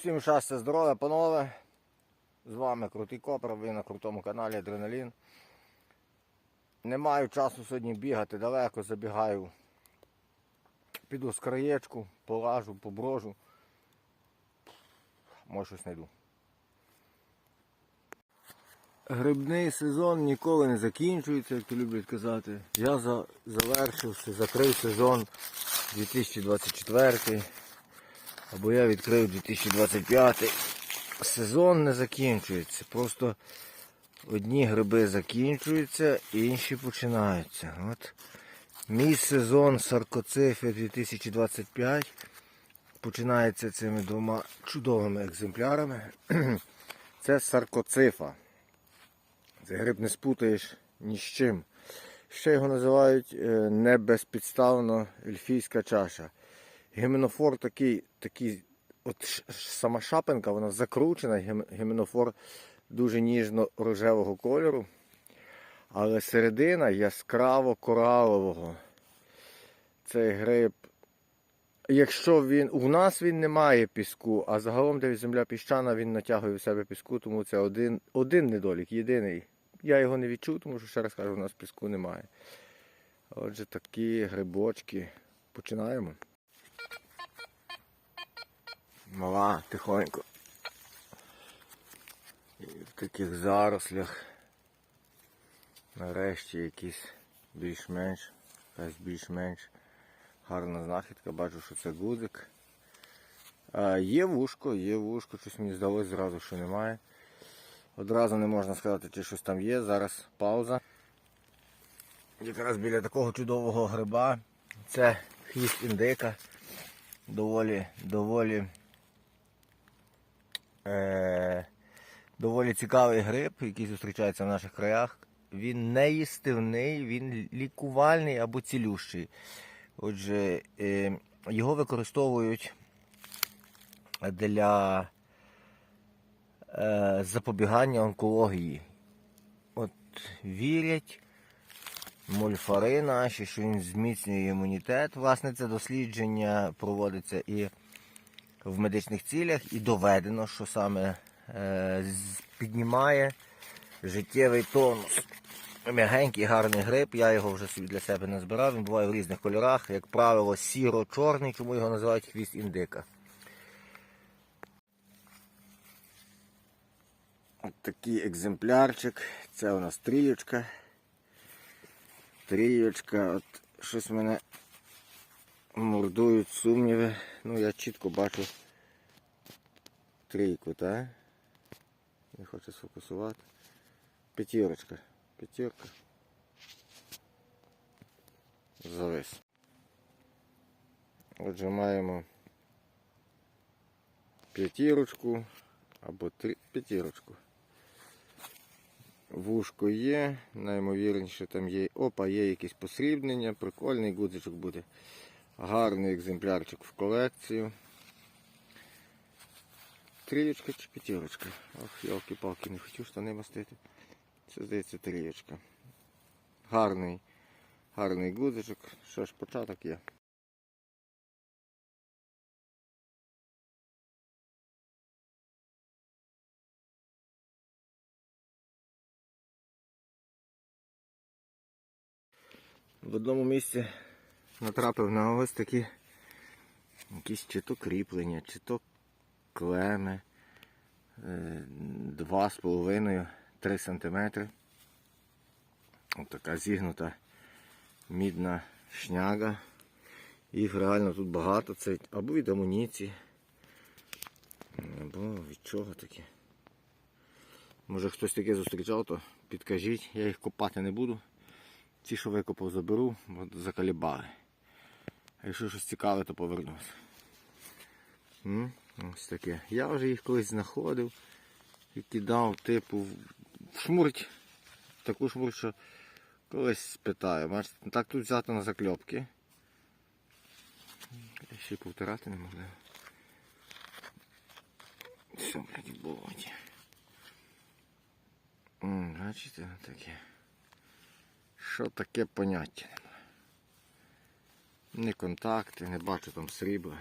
Всім щастя, здоров'я, панове. З вами Крутий Копер, ви на крутому каналі Адреналін. Не маю часу сьогодні бігати далеко, забігаю. Піду з краєчку, полажу, поброжу. Може щось знайду. Грибний сезон ніколи не закінчується, як люблять казати. Я завершився, закрив сезон 2024 або я відкрив 2025. Сезон не закінчується. Просто одні гриби закінчуються, інші починаються. От мій сезон саркоцифи 2025 починається цими двома чудовими екземплярами. Це саркоцифа. Це гриб не спутаєш ні з чим. Ще його називають е, не безпідставно ельфійська чаша. Гіменофор такий, такий от сама шапинка, вона закручена, гіменофор дуже ніжно-рожевого кольору. Але середина яскраво коралового. Цей гриб. Якщо він. У нас він не має піску, а загалом, де земля піщана, він натягує в себе піску, тому це один, один недолік, єдиний. Я його не відчув, тому що ще раз кажу, у нас піску немає. Отже, такі грибочки. Починаємо. Мала, тихонько. І в таких зарослях. Нарешті якийсь більш-менш, більш-менш гарна знахідка. Бачу, що це гудзик. А, є вушко, є вушко, щось мені здалося зразу, що немає. Одразу не можна сказати, чи щось там є. Зараз пауза. Якраз біля такого чудового гриба. Це хвіст індика. Доволі, доволі, е, доволі цікавий гриб, який зустрічається в наших краях. Він не їстивний, він лікувальний або цілющий. Отже, е, його використовують для е, запобігання онкології. От вірять мольфари наші, що він зміцнює імунітет. Власне, це дослідження проводиться і в медичних цілях, і доведено, що саме е, піднімає життєвий тонус. М'ягенький гарний гриб, я його вже собі для себе назбирав, він буває в різних кольорах, як правило, сіро-чорний, чому його називають хвіст індика. От такий екземплярчик. Це у нас трієчка. Трієчка. От щось мене мордують сумніви. Ну я чітко бачу трійку, так? Не хочу сфокусувати. П'ятірочка. П'ятірка. Завис. Отже, маємо п'ятірочку або три п'ятірочку. Вушко є, наймовірніше там є. Опа, є якесь посрібнення, прикольний гудзичок буде. Гарний екземплярчик в колекцію. Трієчка чи п'ятірочка? Ох, ялки-палки, не хочу штани мастити. Це здається трієчка. Гарний, гарний гудзичок. Що ж, початок є. В одному місці натрапив на ось такі якісь чи то кріплення, чи то клеми. Е, Два з половиною, три сантиметри. Ось така зігнута мідна шняга. Їх реально тут багато. Це або від амуніції, або від чого таке. Може хтось таке зустрічав, то підкажіть, я їх копати не буду. Ті, що викопав, заберу, закалібали. Якщо щось цікаве, то повернусь. Ось таке. Я вже їх колись знаходив і кидав, типу, в шмурть. Таку шмурть, що колись спитаю. Так тут взято на закльопки. Ще й повтирати не можна. Все, блядь, в болоті. Бачите, таке. Що таке поняття. Ні контакти, не бачу там срібла.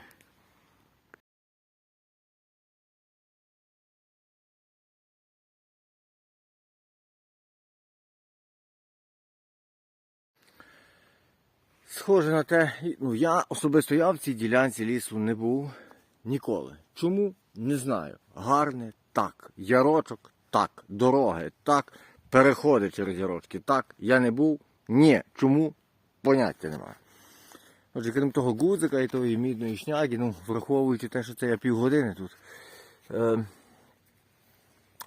Схоже на те, ну я особисто я в цій ділянці лісу не був ніколи. Чому? Не знаю. Гарне так. Ярочок так. Дороги так. Переходи через ярочки так. Я не був. Ні. Чому? Поняття немає. Отже, крім того гудзика і тої мідної шняги, ну, враховуючи те, що це я півгодини тут. Е,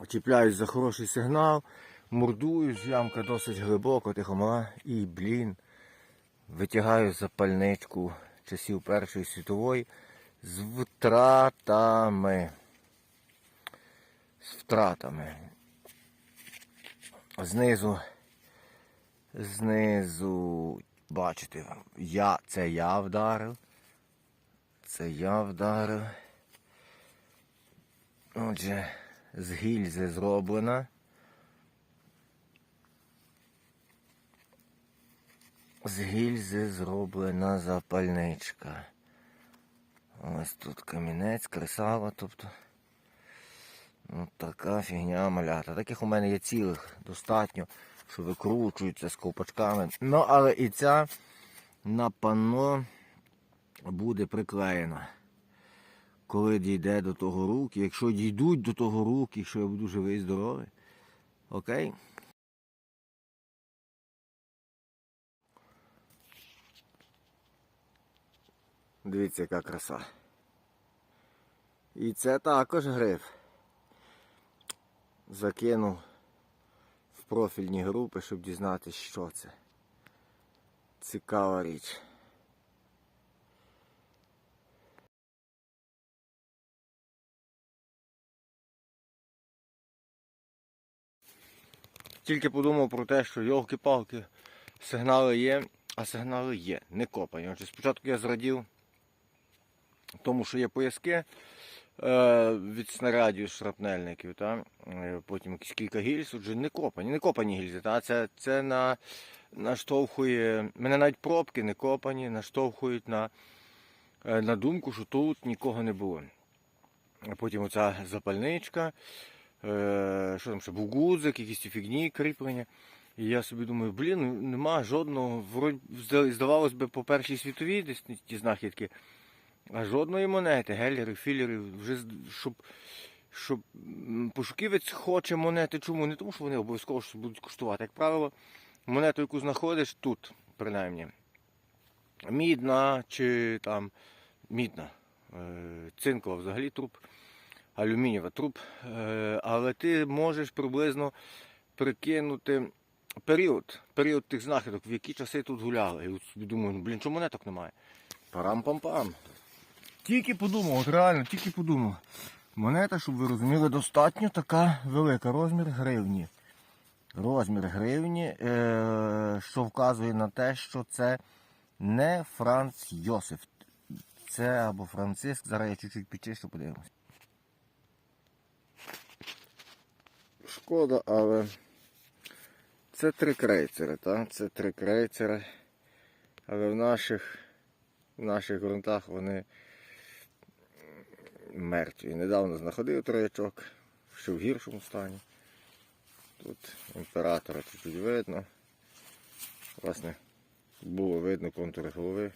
чіпляюсь за хороший сигнал, мордуюсь, ямка досить глибоко, тихо мала, і, блін, витягаю запальничку часів Першої світової з втратами. З втратами. Знизу, знизу, бачите, я, це я вдарив. Це я вдарив. Отже, з гільзи зроблена. З гільзи зроблена запальничка. Ось тут камінець, кресало, тобто. Ну, така фігня малята. Таких у мене є цілих достатньо, що викручуються з ковпачками. Ну, але і ця на панно буде приклеєна. Коли дійде до того рук, якщо дійдуть до того рук, якщо я буду живий і здоровий. Окей? Дивіться, яка краса. І це також гриф. Закинув профільні групи, щоб дізнатися, що це. Цікава річ. Тільки подумав про те, що йолки-палки, сигнали є, а сигнали є, не копані. Отже, спочатку я зрадів тому, що є пояски від снарядів шрапнельників, та? е, потім кілька гільз, отже, не копані, не копані гільзи. Та? Це, це на, наштовхує, мене навіть пробки не копані, наштовхують на, е, на думку, що тут нікого не було. Потім оця запальничка, е, що там ще був гудзик, якісь фігні, кріплення. І я собі думаю, блін, ну, нема жодного, здавалось би, по першій світовій десь ті знахідки, а жодної монети, геллери, філери, вже щоб, щоб пошуківець хоче монети. Чому? Не тому, що вони обов'язково будуть коштувати. Як правило, монету, яку знаходиш тут, принаймні, мідна чи там мідна, е, цинкова взагалі труп, алюмінієва труп. Е, Але ти можеш приблизно прикинути період, період тих знахідок, в які часи тут гуляли. І от собі думаю, ну блін, чому монеток немає? Парам-пам-пам. Тільки подумав, от реально, тільки подумав. Монета, щоб ви розуміли, достатньо така велика. Розмір гривні. Розмір гривні, е- що вказує на те, що це не Франц Йосиф. Це або Франциск. Зараз я чуть-чуть підчищу, подивимось. Шкода, але це три крейцери, так? Це три крейцери. Але в наших, в наших ґрунтах вони мертві. Недавно знаходив троячок, що в гіршому стані. Тут імператора чуть-чуть видно. Власне, було видно контури голови.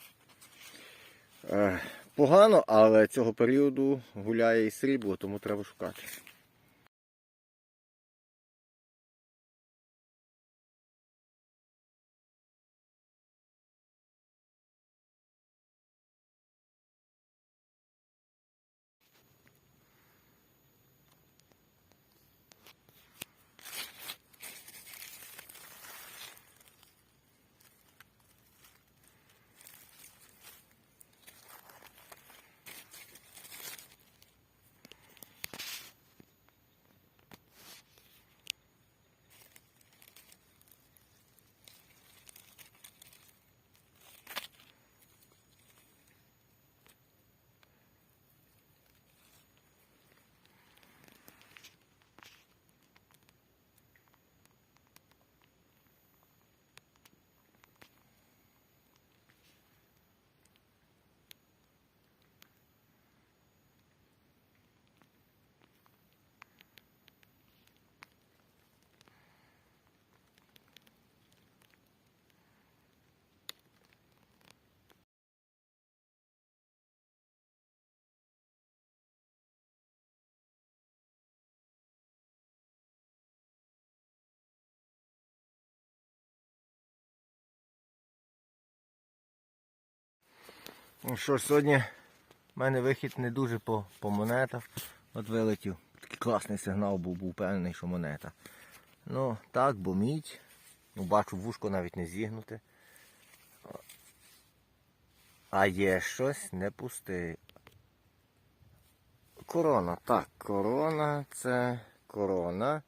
Е, Погано, але цього періоду гуляє і срібло, тому треба шукати. Ну що ж, сьогодні в мене вихід не дуже по, по монетах. От вилетів. Такий класний сигнал був, був певний, що монета. Ну, так, бо мідь. Ну, бачу, вушко навіть не зігнуте. А є щось не пусте. Корона, так, корона це корона.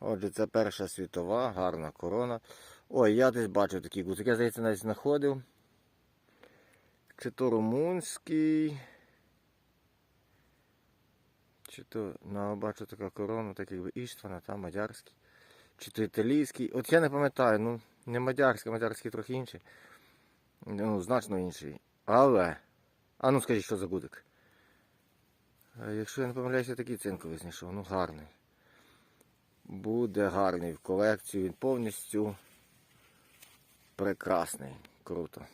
Отже, це Перша світова, гарна корона. Ой, я десь бачив такі гудзики. Я здається, навіть знаходив. Чи то румунський. Чи то, ну, бачу така корона, так якби Іштвана, та мадярський. Чи то італійський. От я не пам'ятаю, ну, не мадярський, мадярський трохи інший. Ну, значно інший. Але. А ну скажіть, що за гудик? Е, Якщо я не помиляюся, такий цинковий знайшов. Ну гарний. Буде гарний в колекцію. Він повністю прекрасний. Круто.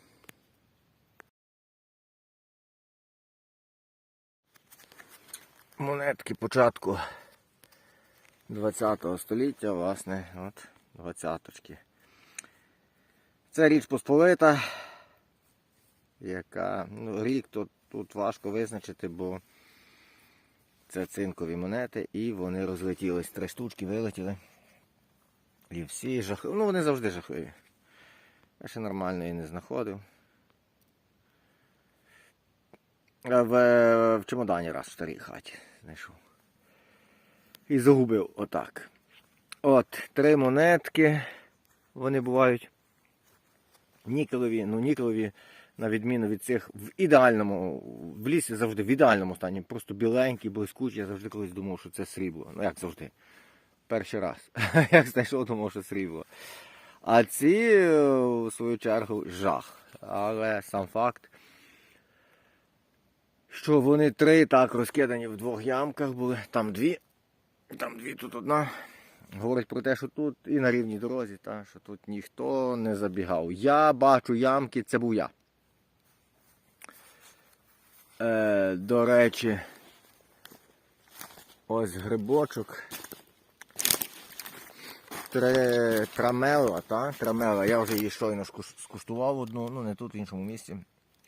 Монетки початку 20 століття, власне, от 20-очки. Це річ Посполита, яка ну, рік тут, тут важко визначити, бо це цинкові монети і вони розлетілись. Три штучки вилетіли. І всі жахливі. Ну вони завжди жахливі. Я ще нормально її не знаходив. А В, в чемодані раз в старій хаті знайшов. І загубив отак. От, три монетки. Вони бувають нікелеві, ну нікелеві, на відміну від цих в ідеальному, в лісі завжди в ідеальному стані, просто біленькі, блискучі. Я завжди колись думав, що це срібло. Ну як завжди. Перший раз. Як знайшов, думав, що срібло. А ці, е, в свою чергу, жах. Але сам факт, що вони три так розкидані в двох ямках були, там дві, там дві, тут одна. Говорить про те, що тут і на рівній дорозі, та, що тут ніхто не забігав. Я бачу ямки, це був я. Е, до речі, ось грибочок. Трамела, та? Трамела. Я вже її щойно скуштував одну, ну не тут, в іншому місці.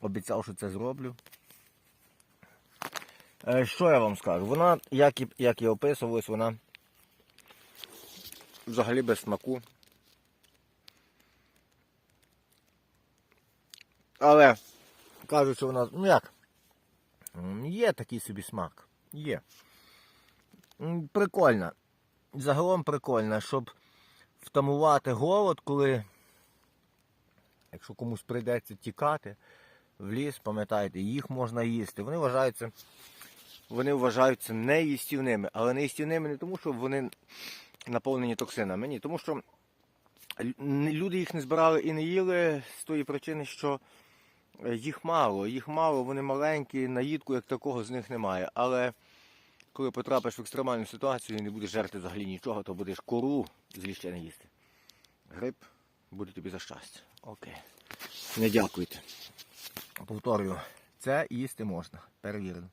Обіцяв, що це зроблю. Е, що я вам скажу? Вона, як і, як і описувалось, вона взагалі без смаку. Але кажуть, що вона, ну як, є такий собі смак. Є. М, Прикольно. Загалом прикольно, щоб втамувати голод, коли, якщо комусь прийдеться тікати в ліс, пам'ятайте, їх можна їсти. Вони вважаються, вони вважаються неїстівними, але неїстівними не тому, що вони наповнені токсинами. Ні, тому що люди їх не збирали і не їли з тої причини, що е, їх мало, їх мало, вони маленькі, наїдку як такого з них немає. Але коли потрапиш в екстремальну ситуацію і не будеш жерти взагалі нічого, то будеш кору з ліща не їсти. Гриб буде тобі за щастя. Окей. Не дякуйте. Повторюю, це їсти можна. Перевірено.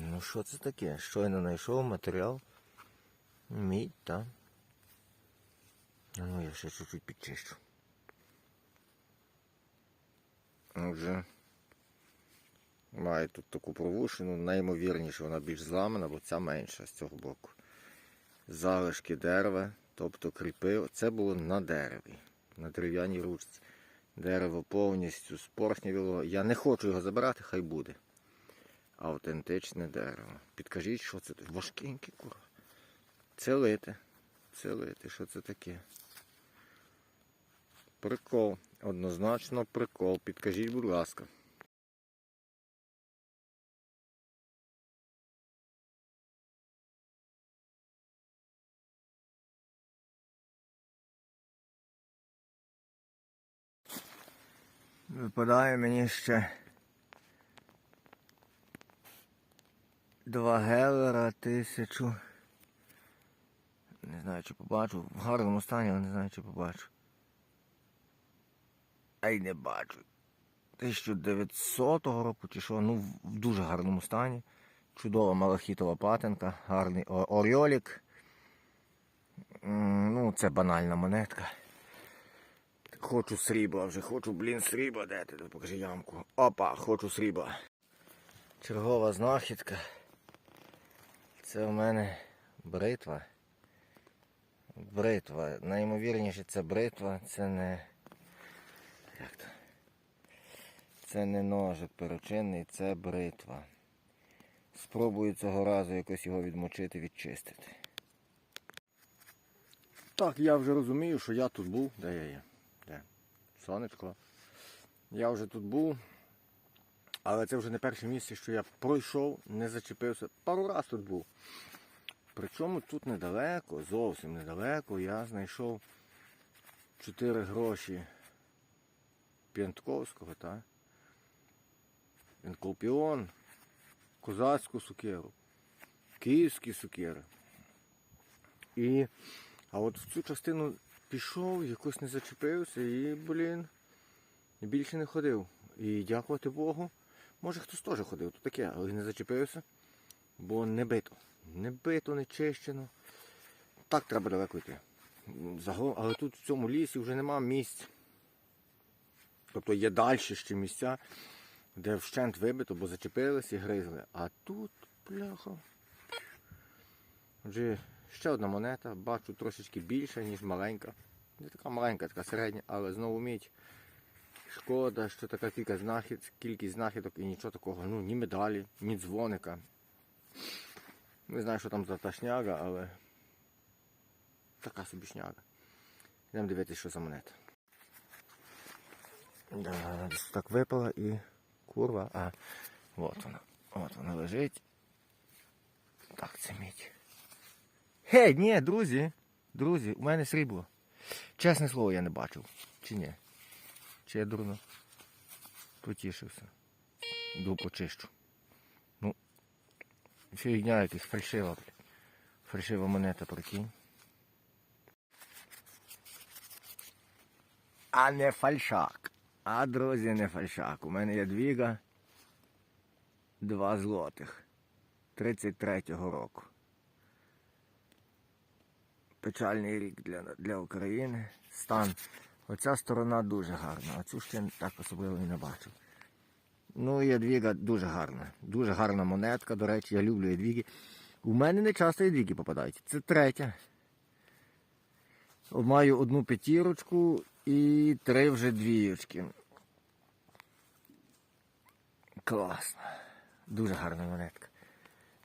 Ну що це таке? Щойно знайшов матеріал. Мідь, так. Ну, я ще чуть-чуть підчищу. Отже. Має тут таку провушину, наймовірніше вона більш зламана, бо ця менша з цього боку. Залишки дерева, тобто кріпи. Це було на дереві, на дерев'яній ручці. Дерево повністю спорснівіло. Я не хочу його забирати, хай буде. Автентичне дерево. Підкажіть, що це? Важкеньке кура. Це лите. Це. Що це таке? Прикол. Однозначно прикол. Підкажіть, будь ласка. Випадає мені ще два гелера тисячу. Не знаю, чи побачу. В гарному стані, але не знаю, чи побачу. Ай не бачу. 1900 року чи що, ну в дуже гарному стані. Чудова малахітова патинка, гарний о- оріолік. М, Ну, це банальна монетка. Хочу срібла вже, хочу, блін, срібла, де ти? Покажи ямку. Опа, хочу срібла. Чергова знахідка. Це у мене бритва. Бритва. Найімовірніше це бритва, це не. Як то? Це не ножик перочинний, це бритва. Спробую цього разу якось його відмочити, відчистити. Так, я вже розумію, що я тут був. Де я є? Де? Сонечко. Я вже тут був. Але це вже не перше місце, що я пройшов, не зачепився. Пару раз тут був. Причому тут недалеко, зовсім недалеко, я знайшов 4 гроші П'янтковського, так? Енколпіон, козацьку сукеру, київські сукери. І, а от в цю частину пішов, якось не зачепився і, блін, більше не ходив. І дякувати Богу. Може хтось теж ходив, то таке, але не зачепився, бо не бито. Не бито, не чищено. Так треба далеко йти. Загалом, але тут в цьому лісі вже нема місць. Тобто є далі ще місця, де вщент вибито, бо зачепилися і гризли. А тут, бляха. Отже, ще одна монета, бачу трошечки більша, ніж маленька. Не така маленька, така середня, але знову мідь. Шкода, що така кілька знахід, кількість знахідок і нічого такого. Ну, ні медалі, ні дзвоника. Не знаю, що там за та шняга, але така собі шняга. Йдемо дивитися, що за монета. Да, так випала і курва, а от вона. От вона лежить. Так, це мідь. Гей, ні, друзі, друзі, у мене срібло. Чесне слово, я не бачив. Чи ні? Чи дурно потішився. Йду почищу. Ну, фігня якась фальшива, блядь. Фальшива монета, прикинь. А не фальшак. А, друзі, не фальшак. У мене є двіга. Два злотих. 33-го року. Печальний рік для, для України. Стан. Оця сторона дуже гарна, а цю ще так особливо і не бачив. Ну, ядвіга дуже гарна. Дуже гарна монетка, до речі, я люблю ядвіги. У мене не часто ядвіги попадають. Це третя. Маю одну п'ятірочку і три вже двіючки. Класно. Дуже гарна монетка.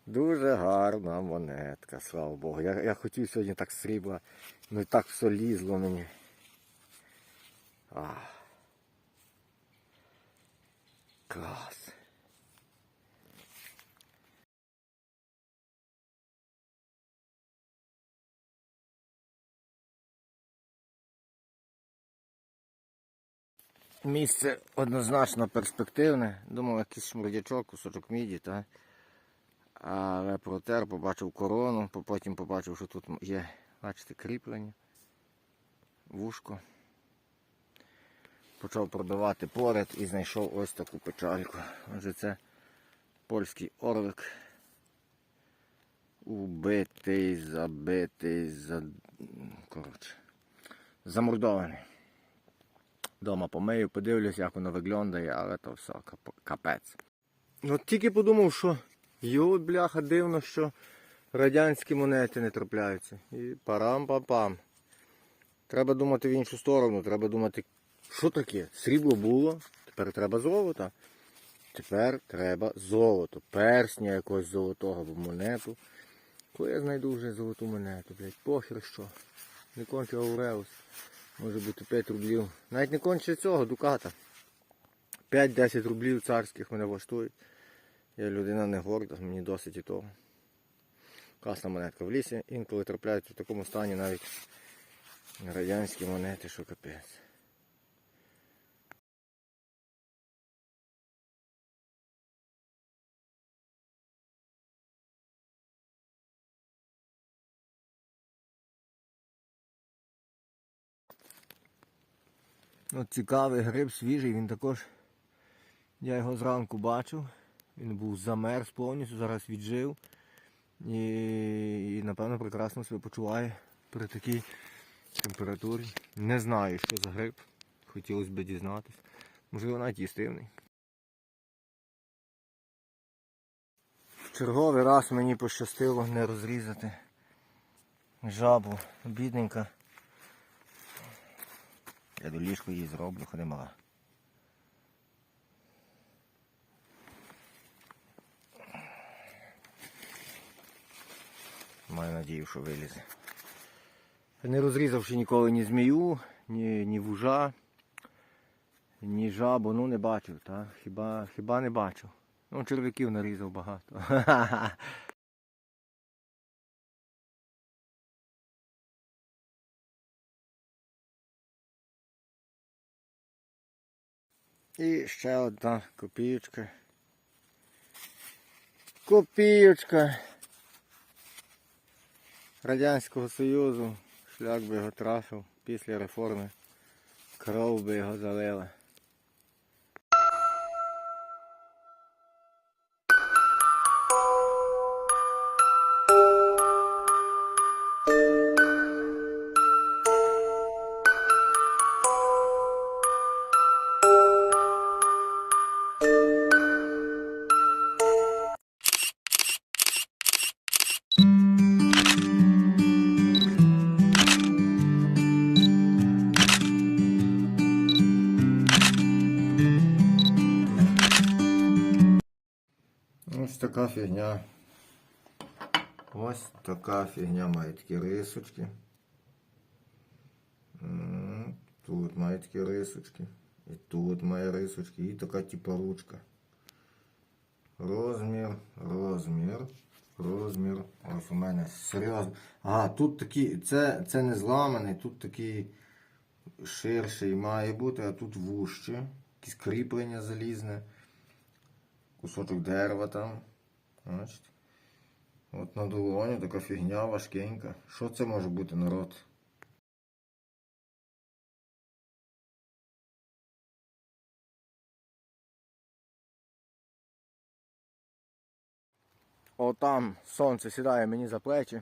Дуже гарна монетка, слава Богу. Я, я хотів сьогодні так срібла, ну і так все лізло мені. А. Клас. Місце однозначно перспективне. Думав, якийсь шмурдячок, кусочок міді, та? але протер, побачив корону, потім побачив, що тут є, бачите, кріплення, вушко. Почав пробивати поряд і знайшов ось таку печальку. Отже, це польський орлик. Убитий, забитий, за... коротше, замордований. Дома помию, подивлюсь, як воно виглядає, але то все капець. От тільки подумав, що йо, бляха, дивно, що радянські монети не трапляються. І парам-пам-пам. Треба думати в іншу сторону, треба думати, що таке? Срібло було, тепер треба золото. Тепер треба золото. Персня якогось золотого або монету. Коли я знайду вже золоту монету, блядь, похер що. Не конче Ауреус. Може бути 5 рублів. Навіть не конче цього, дуката. 5-10 рублів царських мене влаштують. Я людина не горда, мені досить і того. Класна монетка в лісі. Інколи трапляють в такому стані навіть радянські монети, що капець. От цікавий гриб свіжий, він також. Я його зранку бачив. Він був замерз повністю, зараз віджив. І, і напевно прекрасно себе почуває при такій температурі. Не знаю, що за гриб. Хотілося б дізнатись. Можливо, навіть їстивний. В черговий раз мені пощастило не розрізати жабу. Бідненька. Я до ліжку її зроблю, ходи мала. Маю надію, що вилізе. Не розрізавши ніколи ні змію, ні, ні вужа, ні жабу, ну не бачив, та? Хіба, хіба не бачив. Ну, черв'яків нарізав багато. І ще одна копійочка. Копійочка Радянського Союзу. Шлях би його трафив після реформи. Кров би його залила. Фігня. Ось така фігня має такі рисочки. Тут має такі рисочки. І тут має рисочки. І така типа ручка. Розмір, розмір, розмір. Ось у мене серйозно. Ага, тут такі, це, це не зламаний, тут такий ширший має бути, а тут вужче. Якісь кріплення залізне кусочок дерева там. Бачите? От на долоні така фігня важкенька. Що це може бути народ? Отам сонце сідає мені за плечі.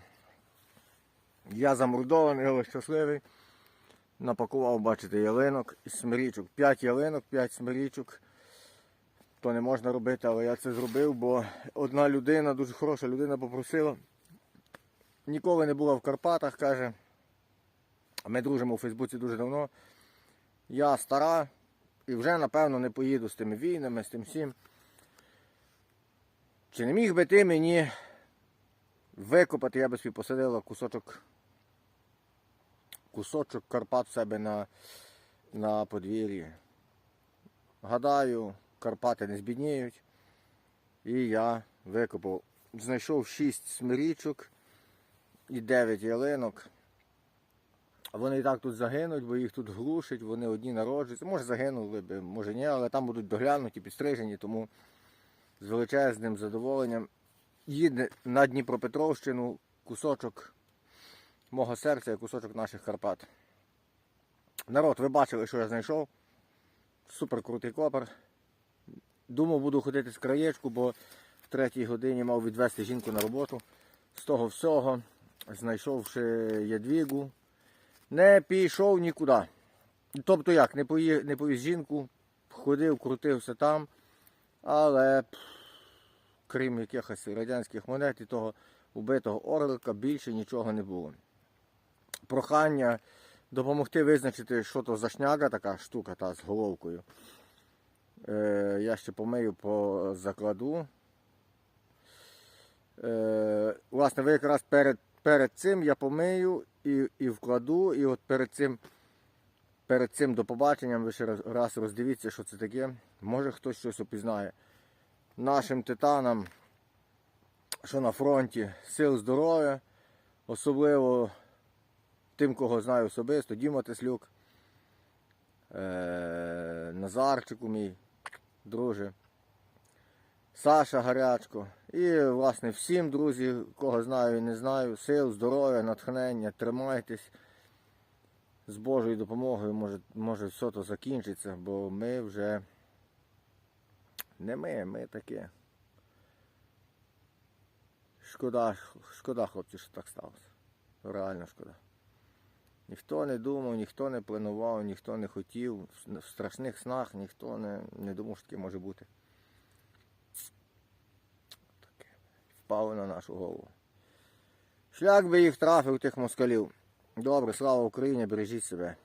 Я замордований, але щасливий. Напакував, бачите, ялинок із смирічок. П'ять ялинок, п'ять смирічок то не можна робити, але я це зробив, бо одна людина, дуже хороша людина попросила. Ніколи не була в Карпатах, каже. Ми дружимо у Фейсбуці дуже давно. Я стара і вже, напевно, не поїду з тими війнами, з тим всім. Чи не міг би ти мені викопати, я би собі посадила кусочок кусочок Карпат в себе на, на подвір'ї. Гадаю, Карпати не збідніють. І я викопав. Знайшов 6 смирічок і 9 ялинок. Вони і так тут загинуть, бо їх тут глушить, вони одні народжуються. Може загинули би, може ні, але там будуть доглянуті, підстрижені, тому з величезним задоволенням їде на Дніпропетровщину кусочок мого серця і кусочок наших Карпат. Народ, ви бачили, що я знайшов. Супер крутий копер. Думав, буду ходити з краєчку, бо в третій годині мав відвезти жінку на роботу. З того всього, знайшовши ядвігу, не пішов нікуди. Тобто як, не поїв, не повіз жінку, ходив, крутився там, але крім якихось радянських монет і того убитого орлика більше нічого не було. Прохання допомогти визначити, що то за шняга така штука та з головкою. Е, я ще помию по закладу. Е, власне, ви якраз перед перед цим я помию і і вкладу, і от перед цим перед цим до побаченням ви ще раз, роздивіться, що це таке. Може хтось щось опізнає. Нашим титанам, що на фронті, сил здоров'я, особливо тим, кого знаю особисто, Діма Теслюк, е, Назарчику мій друже, Саша Гарячко. І, власне, всім, друзі, кого знаю і не знаю, сил, здоров'я, натхнення, тримайтесь. з Божою допомогою може, може все то закінчиться, бо ми вже не ми, ми таке. Шкода, шкода, хлопці, що так сталося. Реально шкода. Ніхто не думав, ніхто не планував, ніхто не хотів. В страшних снах ніхто не, не думав, що таке може бути. Таке. Впало на нашу голову. Шлях би їх трафив тих москалів. Добре, слава Україні, бережіть себе.